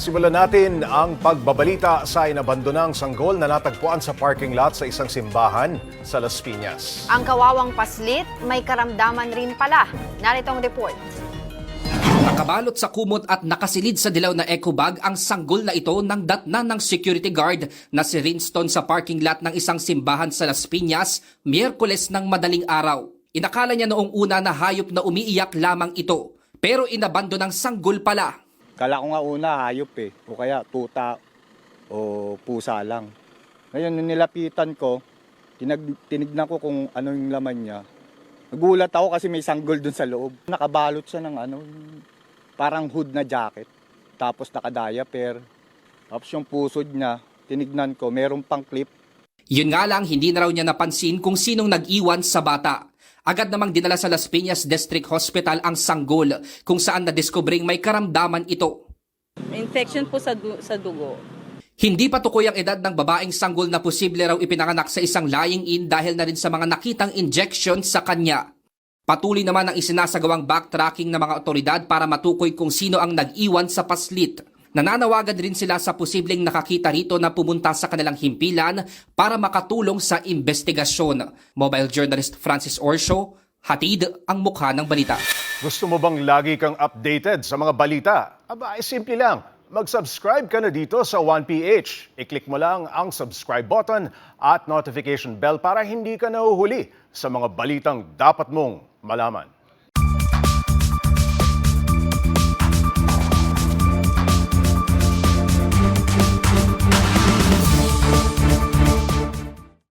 Simulan natin ang pagbabalita sa inabandonang sanggol na natagpuan sa parking lot sa isang simbahan sa Las Piñas. Ang kawawang paslit, may karamdaman rin pala. Narito ang report. Nakabalot sa kumot at nakasilid sa dilaw na eco bag ang sanggol na ito ng datna ng security guard na si Rinston sa parking lot ng isang simbahan sa Las Piñas, Miyerkules ng madaling araw. Inakala niya noong una na hayop na umiiyak lamang ito, pero inabando ng sanggol pala. Kala ko nga una hayop eh, o kaya tuta o pusa lang. Ngayon, nilapitan ko, tinag, tinignan ko kung ano yung laman niya. Nagulat ako kasi may sanggol dun sa loob. Nakabalot siya ng ano, parang hood na jacket. Tapos naka-diaper. Tapos yung pusod niya, tinignan ko, meron pang clip. Yun nga lang, hindi na raw niya napansin kung sinong nag-iwan sa bata. Agad namang dinala sa Las Piñas District Hospital ang sanggol kung saan nadiskobring may karamdaman ito. Infection po sa, du- sa dugo. Hindi pa tukoy ang edad ng babaeng sanggol na posible raw ipinanganak sa isang lying-in dahil na rin sa mga nakitang injection sa kanya. Patuloy naman ang isinasagawang backtracking ng mga otoridad para matukoy kung sino ang nag-iwan sa paslit. Nananawagan rin sila sa posibleng nakakita rito na pumunta sa kanilang himpilan para makatulong sa investigasyon. Mobile journalist Francis Orsho, hatid ang mukha ng balita. Gusto mo bang lagi kang updated sa mga balita? Aba, ay simple lang. Mag-subscribe ka na dito sa 1PH. I-click mo lang ang subscribe button at notification bell para hindi ka nahuhuli sa mga balitang dapat mong malaman.